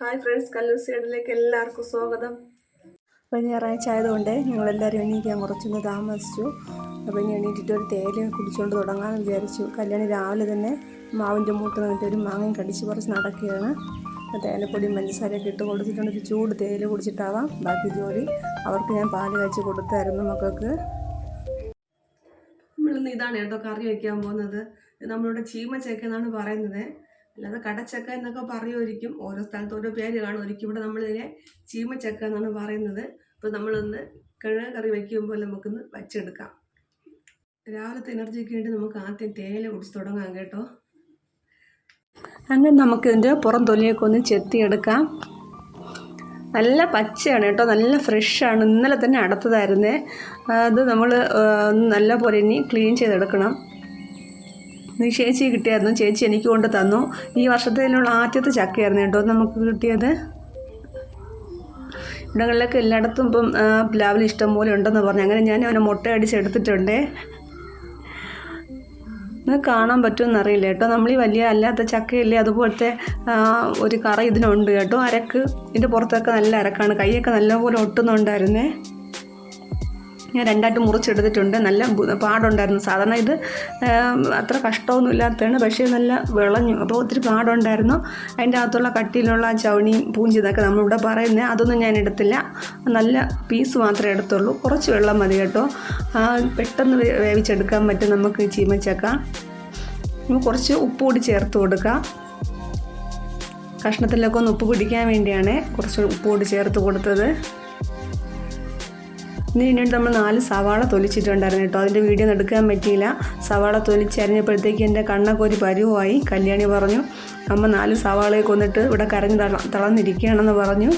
Hi friends സൈഡിലേക്ക് എല്ലാവർക്കും സ്വാഗതം. അപ്പോൾ ഞായറാഴ്ച ആയതുകൊണ്ട് ഞങ്ങളെല്ലാവരും എണീക്കാൻ കുറച്ചൊന്ന് താമസിച്ചു. അപ്പോൾ ഇനി എണീറ്റിട്ട് ഒരു തേയില കുടിച്ചുകൊണ്ട് തുടങ്ങാമെന്ന് വിചാരിച്ചു. കല്യാണി രാവിലെ തന്നെ മാവിന്റെ മൂട്ട് നിന്നിട്ട് ഒരു മാങ്ങയും കടിച്ച് കുറച്ച് നടക്കുകയാണ്. അപ്പോൾ തേയിലപ്പൊടിയും പഞ്ചസാരയൊക്കെ ഇട്ട് കൊടുത്തിട്ടുണ്ട്. ഒരു ചൂട് തേയില കുടിച്ചിട്ടാവാം ബാക്കി ജോലി. അവർക്ക് ഞാൻ പാൽ കാച്ചി കൊടുത്തായിരുന്നു മക്കൾക്ക്. നമ്മളിന്ന് ഇതാണ് കേട്ടോ കറി വയ്ക്കാൻ പോകുന്നത്. നമ്മളിവിടെ ചീമച്ചക്ക എന്നാണ് പറയുന്നത്. അല്ലാതെ കടച്ചക്ക എന്നൊക്കെ പറയുമായിരിക്കും. ഓരോ സ്ഥലത്ത് ഓരോ പേര് ഒരിക്കലും ഇവിടെ നമ്മളിതിനെ ചീമച്ചക്ക എന്നാണ് പറയുന്നത്. അപ്പോൾ നമ്മളൊന്ന് കിഴങ്ങ് കറി വയ്ക്കുമ്പോൾ നമുക്കൊന്ന് വച്ചെടുക്കാം. രാവിലത്തെ എനർജിക്ക് വേണ്ടി നമുക്ക് ആദ്യം തേയില കുടിച്ച് തുടങ്ങാം കേട്ടോ. അങ്ങനെ നമുക്കിതിന്റെ പുറം തൊലിയൊക്കെ ഒന്ന് ചെത്തിയെടുക്കാം. നല്ല പച്ചയാണ് കേട്ടോ. നല്ല ഫ്രഷാണ് ഇന്നലെ തന്നെ അടുത്തതായിരുന്നേ. അത് നമ്മൾ നല്ല പോലെ ഇനി ക്ലീൻ ചെയ്തെടുക്കണം. ഇത് ചേച്ചി കിട്ടിയായിരുന്നു. ചേച്ചി എനിക്ക് കൊണ്ട് തന്നു. ഈ വർഷത്തിലുള്ള ആദ്യത്തെ ചക്കയായിരുന്നു കേട്ടോ. നമുക്ക് കിട്ടിയത്. ഇവിടങ്ങളിലൊക്കെ എല്ലായിടത്തും ഇപ്പം പ്ലാവിൽ ഇഷ്ടം പോലെ ഉണ്ടെന്ന് പറഞ്ഞു. അങ്ങനെ ഞാൻ അവനെ മുട്ട എടുത്തിട്ടുണ്ട്. ഇത് കാണാൻ പറ്റുമെന്നറിയില്ല കേട്ടോ. നമ്മൾ ഈ വലിയ അല്ലാത്ത ചക്കയില്ലേ? അതുപോലത്തെ ഒരു കറ ഇതിനുണ്ട് കേട്ടോ. അരക്ക്. ഇതിന്റെ പുറത്തൊക്കെ നല്ല അരക്കാണ്. കൈയൊക്കെ നല്ലപോലെ ഒട്ടുന്നുണ്ടായിരുന്നേ. ഞാൻ രണ്ടായിട്ട് മുറിച്ചെടുത്തിട്ടുണ്ട്. നല്ല പാടുണ്ടായിരുന്നു. സാധാരണ ഇത് അത്ര കഷ്ടമൊന്നും ഇല്ലാത്തതാണ്. പക്ഷേ നല്ല വിളഞ്ഞു. അപ്പോൾ ഒത്തിരി പാടുണ്ടായിരുന്നു. അതിന്റെ അകത്തുള്ള കട്ടിയിലുള്ള ആ ചവണിയും പൂഞ്ചി എന്നൊക്കെ നമ്മളിവിടെ പറയുന്നത് അതൊന്നും ഞാൻ എടുത്തില്ല. നല്ല പീസ് മാത്രമേ എടുത്തുള്ളൂ. കുറച്ച് വെള്ളം മതി കേട്ടോ. പെട്ടെന്ന് വേവിച്ചെടുക്കാൻ പറ്റും നമുക്ക് ചീമച്ചക്ക. കുറച്ച് ഉപ്പ് കൂടി ചേർത്ത് കൊടുക്കാം. കഷ്ണത്തിലൊക്കെ ഒന്ന് ഉപ്പ് പിടിക്കാൻ വേണ്ടിയാണ് കുറച്ച് ഉപ്പ് കൂടി ചേർത്ത് കൊടുത്തത്. ഇനി വേണ്ടിയിട്ട് നമ്മൾ നാല് സവാള തൊലിച്ചിട്ടുണ്ടായിരുന്നു കേട്ടോ. അതിന്റെ വീഡിയോ എടുക്കാൻ പറ്റിയില്ല. സവാള തൊലിച്ചരിഞ്ഞപ്പോഴത്തേക്ക് എന്റെ കണ്ണൊക്കെ ഒരു പരുവായി. കല്യാണി പറഞ്ഞു അമ്മ നാല് സവാളയെ കൊന്നിട്ട് ഇവിടെ കരഞ്ഞ് തള തളർന്നിരിക്കുകയാണെന്ന് പറഞ്ഞു.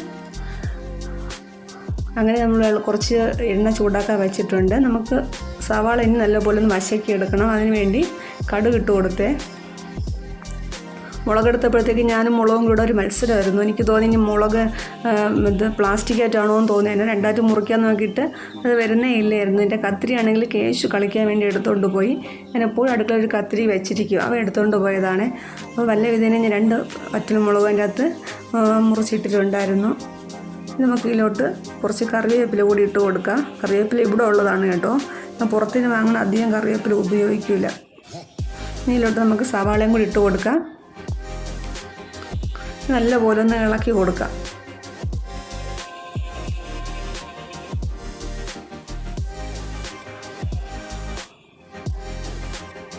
അങ്ങനെ നമ്മൾ കുറച്ച് എണ്ണ ചൂടാക്കാൻ വെച്ചിട്ടുണ്ട്. നമുക്ക് സവാള ഇനി നല്ലപോലെ ഒന്ന് വശക്കി എടുക്കണം. അതിന് വേണ്ടി കടുക് കൊടുത്തേ. മുളകെടുത്തപ്പോഴത്തേക്ക് ഞാനും മുളകും കൂടെ ഒരു മത്സരമായിരുന്നു. എനിക്ക് തോന്നി ഇനി മുളക് ഇത് പ്ലാസ്റ്റിക് ആയിട്ടാണോ എന്ന് തോന്നി. എന്നെ രണ്ടായിട്ട് മുറിക്കാൻ നോക്കിയിട്ട് അത് വരുന്നേ ഇല്ലായിരുന്നു. എന്റെ കത്തിരിയാണെങ്കിൽ കേശു കളിക്കാൻ വേണ്ടി എടുത്തുകൊണ്ട് പോയി. ഞാൻ എപ്പോഴും അടുക്കള ഒരു കത്തിരി വെച്ചിരിക്കും. അവ എടുത്തുകൊണ്ട് പോയതാണ്. അപ്പോൾ വല്ല വിധേന ഞാൻ രണ്ട് വറ്റൽമുളക് അതിന്റെ അകത്ത് മുറിച്ചിട്ടിട്ടുണ്ടായിരുന്നു. നമുക്ക് ഇതിലോട്ട് കുറച്ച് കറിവേപ്പില കൂടി ഇട്ട് കൊടുക്കാം. കറിവേപ്പില ഇവിടെ ഉള്ളതാണ് കേട്ടോ. ഞാൻ പുറത്തുനിന്ന് വാങ്ങുന്ന അധികം കറിവേപ്പില ഉപയോഗിക്കില്ല ഇതിലോട്ട് നമുക്ക് സവാളയും കൂടി ഇട്ട് കൊടുക്കാം. നല്ലപോലെ ഒന്ന് ഇളക്കി കൊടുക്കാം.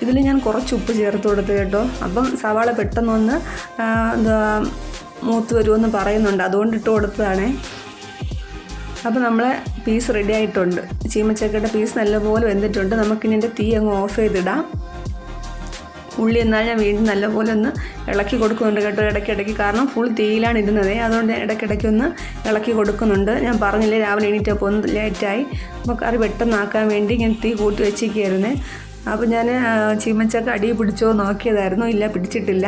ഇതിൽ ഞാൻ കുറച്ച് ഉപ്പ് ചേർത്ത് കൊടുത്തു കേട്ടോ. അപ്പം സവാള പെട്ടെന്നൊന്ന് എന്താ മൂത്ത് വരുമെന്ന് പറയുന്നുണ്ട്. അതുകൊണ്ട് ഇട്ട് കൊടുത്തതാണേ. അപ്പോൾ നമ്മളെ പീസ് റെഡി ആയിട്ടുണ്ട്. ചീമച്ചക്കയുടെ പീസ് നല്ലപോലെ വെന്തിട്ടുണ്ട്. നമുക്കിനി എന്റെ തീ അങ്ങ് ഓഫ് ചെയ്തിടാം. ഉള്ളി എന്നാൽ ഞാൻ വീണ്ടും നല്ലപോലെ ഒന്ന് ഇളക്കി കൊടുക്കുന്നുണ്ട് കേട്ടോ ഇടയ്ക്കിടയ്ക്ക്. കാരണം ഫുൾ തീയിലാണ് ഇടുന്നത്. അതുകൊണ്ട് ഞാൻ ഇടയ്ക്കിടയ്ക്ക് ഒന്ന് ഇളക്കി കൊടുക്കുന്നുണ്ട്. ഞാൻ പറഞ്ഞില്ലേ രാവിലെ എണീറ്റപ്പോൾ ഒന്ന് ലേറ്റായി. അപ്പോൾ കറി പെട്ടെന്നാക്കാൻ വേണ്ടി ഞാൻ തീ കൂട്ടി വെച്ചിരിക്കുകയായിരുന്നേ. അപ്പോൾ ഞാൻ ചീമച്ചക്ക അടി പിടിച്ചോ നോക്കിയതായിരുന്നു. ഇല്ല പിടിച്ചിട്ടില്ല.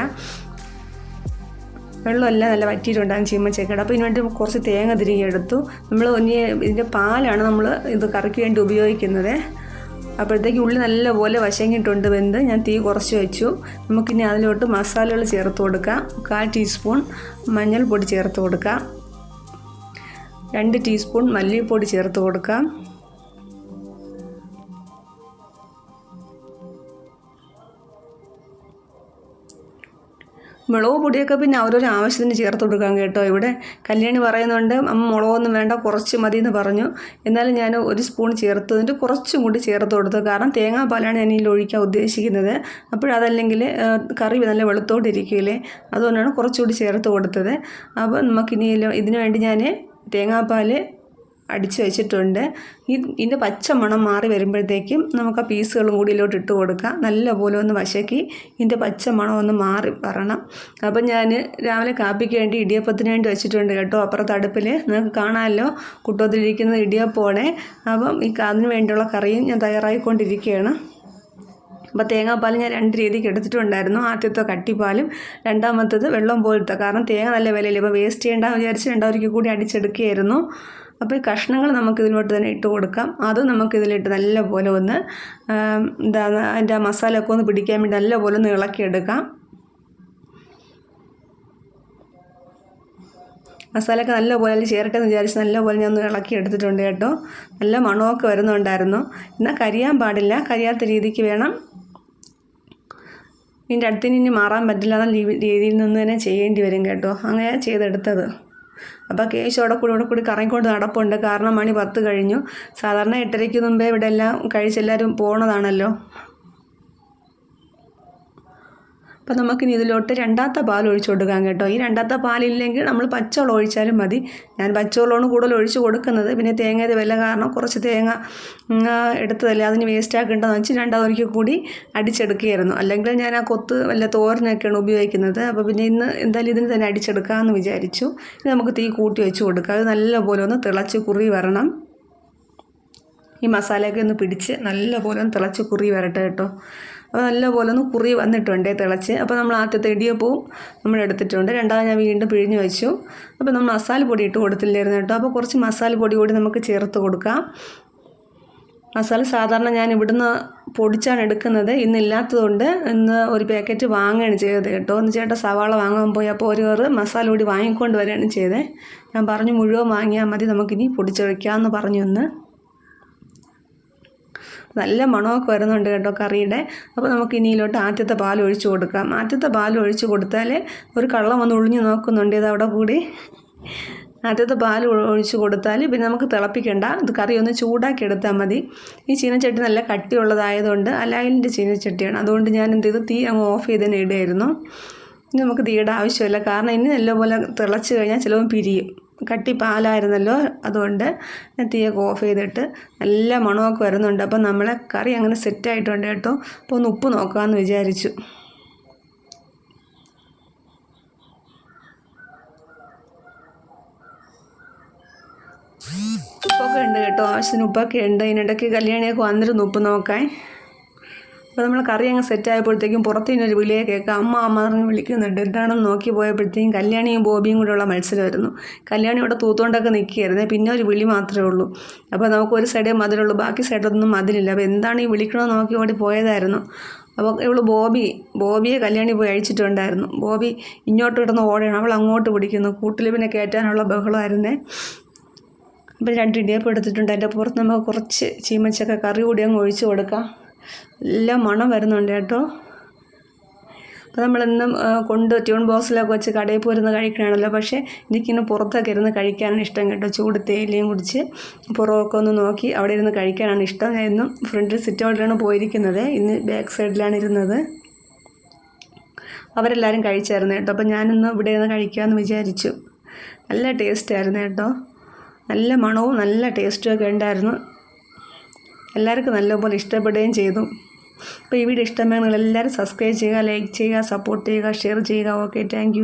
വെള്ളമെല്ലാം നല്ല വറ്റിയിട്ടുണ്ടാകും ചീമച്ചക്കയുടെ. അപ്പോൾ ഇതിനു വേണ്ടി കുറച്ച് തേങ്ങ തിരികെ എടുത്തു. നമ്മൾ ഇനി ഇതിന്റെ പാലാണ് നമ്മൾ ഇത് കറിക്ക് വേണ്ടി ഉപയോഗിക്കുന്നത്. അപ്പോഴത്തേക്ക് ഉള്ളി നല്ലപോലെ വശങ്ങിയിട്ടുണ്ട് വെന്ത് ഞാൻ തീ കുറച്ച് വെച്ചു. നമുക്കിനി അതിലോട്ട് മസാലകൾ ചേർത്ത് കൊടുക്കാം. കാൽ ടീസ്പൂൺ മഞ്ഞൾപ്പൊടി ചേർത്ത് കൊടുക്കാം. രണ്ട് ടീസ്പൂൺ മല്ലിപ്പൊടി ചേർത്ത് കൊടുക്കാം. മുളക് പൊടിയൊക്കെ പിന്നെ അവരൊരു ആവശ്യത്തിന് ചേർത്ത് കൊടുക്കാൻ കേട്ടോ. ഇവിടെ കല്യാണി പറയുന്നുണ്ട് അമ്മ മുളകൊന്നും വേണ്ട കുറച്ച് മതി എന്ന് പറഞ്ഞു. എന്നാലും ഞാൻ ഒരു സ്പൂൺ ചേർത്തതിന്റെ കുറച്ചും കൂടി ചേർത്ത് കൊടുത്തു. കാരണം തേങ്ങാപ്പാലാണ് ഞാൻ ഇതിൽ ഒഴിക്കാൻ ഉദ്ദേശിക്കുന്നത്. അപ്പോഴതല്ലെങ്കിൽ കറി നല്ല വെളുത്തോണ്ടിരിക്കില്ലേ അതുകൊണ്ടാണ് കുറച്ചുകൂടി ചേർത്ത് കൊടുത്തത്. അപ്പോൾ നമുക്കിനി ഇതിനു വേണ്ടി ഞാൻ തേങ്ങാപ്പാൽ അടിച്ച് വെച്ചിട്ടുണ്ട്. ഈ ഇതിന്റെ പച്ച മണം മാറി വരുമ്പോഴത്തേക്കും നമുക്ക് ആ പീസുകളും കൂടി ഇതിലോട്ട് ഇട്ട് കൊടുക്കാം. നല്ലപോലെ ഒന്ന് വശക്കി ഇതിന്റെ പച്ച മണം ഒന്ന് മാറി വരണം. അപ്പം ഞാൻ രാവിലെ കാപ്പിക്ക് വേണ്ടി ഇടിയപ്പത്തിന് വേണ്ടി വെച്ചിട്ടുണ്ട് കേട്ടോ. അപ്പുറത്ത് അടുപ്പിൽ നിങ്ങൾക്ക് കാണാമല്ലോ. കുട്ടത്തിലിരിക്കുന്നത് ഇടിയപ്പമാണ്. അപ്പം ഈ അതിന് വേണ്ടിയുള്ള കറിയും ഞാൻ തയ്യാറായിക്കൊണ്ടിരിക്കുകയാണ്. അപ്പോൾ തേങ്ങാപ്പാൽ ഞാൻ രണ്ട് രീതിക്ക് എടുത്തിട്ടുണ്ടായിരുന്നു. ആദ്യത്തെ കട്ടിപ്പാലും രണ്ടാമത്തത് വെള്ളം പോലത്തെ. കാരണം തേങ്ങ നല്ല വിലയില്ല? ഇപ്പോൾ വേസ്റ്റ് ചെയ്യേണ്ട വിചാരിച്ച് രണ്ടാമത്തേക്ക് കൂടി അടിച്ചെടുക്കുകയായിരുന്നു. അപ്പോൾ ഈ കഷ്ണങ്ങൾ നമുക്ക് ഇതിലോട്ട് തന്നെ ഇട്ട് കൊടുക്കാം. അതും നമുക്ക് ഇതിലിട്ട് നല്ലപോലെ ഒന്ന് എന്താ അതിന്റെ ആ മസാല ഒക്കെ ഒന്ന് പിടിക്കാൻ വേണ്ടി നല്ലപോലെ ഒന്ന് ഇളക്കിയെടുക്കാം. മസാലയൊക്കെ നല്ലപോലെ അതിൽ ചേരട്ടെ എന്ന് വിചാരിച്ച് നല്ലപോലെ ഞാൻ ഒന്ന് ഇളക്കി എടുത്തിട്ടുണ്ട് കേട്ടോ. നല്ല മണമൊക്കെ വരുന്നുണ്ടായിരുന്നു. എന്നാൽ കരിയാൻ പാടില്ല. കരിയാത്ത രീതിക്ക് വേണം. ഇതിന്റെ അടുത്തിന് ഇനി മാറാൻ പറ്റില്ല എന്ന രീതിയിൽ നിന്ന് തന്നെ ചെയ്യേണ്ടി വരും കേട്ടോ. അങ്ങനെ ചെയ്തെടുത്തത്. അപ്പോൾ കേശു അവിടെ കൂടി ഇവിടെ കൂടി കറങ്ങിക്കൊണ്ട് നടപ്പുണ്ട്. കാരണം മണി പത്ത് കഴിഞ്ഞു. സാധാരണ എട്ടരയ്ക്ക് മുമ്പേ ഇവിടെ എല്ലാം കഴിച്ചെല്ലാവരും പോണതാണല്ലോ. അപ്പോൾ നമുക്കിനി ഇതിലോട്ട് രണ്ടാമത്തെ പാൽ ഒഴിച്ചു കൊടുക്കാം കേട്ടോ. ഈ രണ്ടാമത്തെ പാലില്ലെങ്കിൽ നമ്മൾ പച്ചവെള്ളം ഒഴിച്ചാലും മതി. ഞാൻ പച്ചവെള്ളമാണ് കൂടുതൽ ഒഴിച്ച് കൊടുക്കുന്നത്. പിന്നെ തേങ്ങയുടെ വില കാരണം കുറച്ച് തേങ്ങ എടുത്തതല്ലേ അതിന് വേസ്റ്റ് ആക്കേണ്ടതെന്ന് വെച്ച് രണ്ടാമതൊരിക്കൽ കൂടി അടിച്ചെടുക്കുകയായിരുന്നു. അല്ലെങ്കിൽ ഞാൻ ആ കൊത്ത് വല്ല തോരനൊക്കെയാണ് ഉപയോഗിക്കുന്നത്. അപ്പോൾ പിന്നെ ഇന്ന് എന്തായാലും ഇതിന് തന്നെ അടിച്ചെടുക്കാമെന്ന് വിചാരിച്ചു. ഇത് നമുക്ക് തീ കൂട്ടി വെച്ച് കൊടുക്കാം. അത് നല്ലപോലെ ഒന്ന് തിളച്ച് കുറി വരണം. ഈ മസാലയൊക്കെ ഒന്ന് പിടിച്ച് നല്ലപോലെ ഒന്ന് തിളച്ച് കുറി വരട്ടെ കേട്ടോ. അപ്പോൾ നല്ലപോലെ ഒന്ന് കുറി വന്നിട്ടുണ്ട് തിളച്ച്. അപ്പോൾ നമ്മൾ ആദ്യത്തെ ഇടിയപ്പവും നമ്മൾ എടുത്തിട്ടുണ്ട്. രണ്ടാമത് ഞാൻ വീണ്ടും പിഴിഞ്ഞ് വെച്ചു. അപ്പോൾ നമ്മൾ മസാല പൊടി ഇട്ട് കൊടുത്തില്ലായിരുന്നു കേട്ടോ. അപ്പോൾ കുറച്ച് മസാല പൊടി കൂടി നമുക്ക് ചേർത്ത് കൊടുക്കാം. മസാല സാധാരണ ഞാൻ ഇവിടുന്ന് പൊടിച്ചാണ് എടുക്കുന്നത്. ഇന്നില്ലാത്തതുകൊണ്ട് ഇന്ന് ഒരു പാക്കറ്റ് വാങ്ങുകയാണ് ചെയ്തത് കേട്ടോ. ഒന്ന് ചേട്ടാ സവാള വാങ്ങാൻ പോയി. അപ്പോൾ ഒരു കറ് മസാല കൂടി വാങ്ങിക്കൊണ്ട് വരികയാണ് ചെയ്തത് ഞാൻ പറഞ്ഞു മുഴുവൻ വാങ്ങിയാൽ മതി നമുക്കിനി പൊടിച്ചൊഴിക്കാമെന്ന് പറഞ്ഞു ഒന്ന് നല്ല മണമൊക്കെ വരുന്നുണ്ട് കേട്ടോ കറിയുടെ. അപ്പോൾ നമുക്ക് ഇനിയിലോട്ട് ആറ്റത്തെ പാൽ ഒഴിച്ചു കൊടുക്കാം. ആറ്റത്തെ പാൽ ഒഴിച്ചു കൊടുത്താൽ ഒരു കള്ളം വന്ന് ഒളിഞ്ഞു നോക്കുന്നുണ്ട് ഇത് അവിടെ കൂടി. ആറ്റത്തെ പാൽ ഒഴിച്ചു കൊടുത്താൽ പിന്നെ നമുക്ക് തിളപ്പിക്കണ്ട. ഇത് കറി ഒന്ന് ചൂടാക്കി എടുത്താൽ മതി. ഈ ചീനച്ചട്ടി നല്ല കട്ടിയുള്ളതായതുകൊണ്ട് അലായലിന്റെ ചീനച്ചട്ടിയാണ്. അതുകൊണ്ട് ഞാൻ എന്ത് ചെയ്തു? തീ അങ്ങ് ഓഫ് ചെയ്ത് തന്നെ ഇടുമായിരുന്നു ഇനി നമുക്ക് തീയുടെ ആവശ്യമില്ല. കാരണം ഇനി നല്ലപോലെ തിളച്ച് കഴിഞ്ഞാൽ ചിലവും പിരിയും. കട്ടി പാലായിരുന്നല്ലോ. അതുകൊണ്ട് തീയൊക്കെ ഓഫ് ചെയ്തിട്ട് നല്ല മണമൊക്കെ വരുന്നുണ്ട്. അപ്പം നമ്മളെ കറി അങ്ങനെ സെറ്റായിട്ടുണ്ട് കേട്ടോ. അപ്പോൾ ഒന്ന് ഉപ്പ് നോക്കാമെന്ന് വിചാരിച്ചു. ഉപ്പൊക്കെ ഉണ്ട് കേട്ടോ. ആവശ്യത്തിന് ഉപ്പൊക്കെ ഉണ്ട്. ഇതിനിടയ്ക്ക് കല്യാണിയൊക്കെ വന്നിരുന്നു ഉപ്പ് നോക്കാൻ. അപ്പോൾ നമ്മൾ കറി അങ്ങ് സെറ്റായപ്പോഴത്തേക്കും പുറത്തു നിന്നൊരു വിളിയെ കേൾക്കാം. അമ്മ അമ്മ പറഞ്ഞ് വിളിക്കുന്നുണ്ട്. എന്താണെന്ന് നോക്കി പോയപ്പോഴത്തേക്കും കല്യാണിയും ബോബിയും കൂടെയുള്ള മത്സരമായിരുന്നു. കല്യാണി ഇവിടെ തൂത്തുകൊണ്ടൊക്കെ നിൽക്കുകയായിരുന്നേ. പിന്നെ ഒരു വിളി മാത്രമേ ഉള്ളൂ. അപ്പോൾ നമുക്ക് ഒരു സൈഡേ മതിലുള്ളൂ ബാക്കി സൈഡൊന്നും മതിലില്ല അപ്പോൾ എന്താണ് ഈ വിളിക്കണമെന്ന് നോക്കി ഓടി പോയതായിരുന്നു. അപ്പോൾ ഇവൾ ബോബി ബോബിയെ കല്യാണി പോയി അഴിച്ചിട്ടുണ്ടായിരുന്നു. ബോബി ഇങ്ങോട്ട് കിടന്ന് ഓടയാണ്. അവൾ അങ്ങോട്ട് പിടിക്കുന്നു. കൂട്ടിൽ പിന്നെ കയറ്റാനുള്ള ബഹളമായിരുന്നേ. അപ്പോൾ രണ്ട് ഇടിയപ്പം എടുത്തിട്ടുണ്ട്. അതിന്റെ പുറത്ത് നമുക്ക് കുറച്ച് ചീമച്ചക്ക കറി കൂടി അങ്ങ് ഒഴിച്ച് കൊടുക്കാം. നല്ല മണം വരുന്നുണ്ട് കേട്ടോ. അപ്പോൾ നമ്മളെന്നും കൊണ്ട് ട്യൂൺ ബോക്സിലൊക്കെ വെച്ച് കടയിൽ പോയിരുന്ന് കഴിക്കണമല്ലോ പക്ഷേ എനിക്കിന്ന് പുറത്തൊക്കെ ഇരുന്ന് കഴിക്കാനാണ് ഇഷ്ടം കേട്ടോ. ചൂട് തേയിലയും കുടിച്ച് പുറമൊക്കെ ഒന്ന് നോക്കി അവിടെ ഇരുന്ന് കഴിക്കാനാണ് ഇഷ്ടം. എന്നും ഫ്രണ്ടിൽ സിറ്റ് ഔട്ടിലാണ് പോയിരിക്കുന്നത്. ഇന്ന് ബാക്ക് സൈഡിലാണ് ഇരുന്നത്. അവരെല്ലാവരും കഴിച്ചായിരുന്നു കേട്ടോ. അപ്പോൾ ഞാനിന്ന് ഇവിടെ ഇരുന്ന് കഴിക്കാമെന്ന് വിചാരിച്ചു. നല്ല ടേസ്റ്റ് ആയിരുന്നു കേട്ടോ. നല്ല മണവും നല്ല ടേസ്റ്റും ഒക്കെ ഉണ്ടായിരുന്നു. എല്ലാവർക്കും നല്ലപോലെ ഇഷ്ടപ്പെടുകയും ചെയ്തു. അപ്പോൾ ഈ വീഡിയോ ഇഷ്ടമാണെങ്കിൽ എല്ലാവരും സബ്സ്ക്രൈബ് ചെയ്യുക ലൈക്ക് ചെയ്യുക സപ്പോർട്ട് ചെയ്യുക ഷെയർ ചെയ്യുക. Okay thank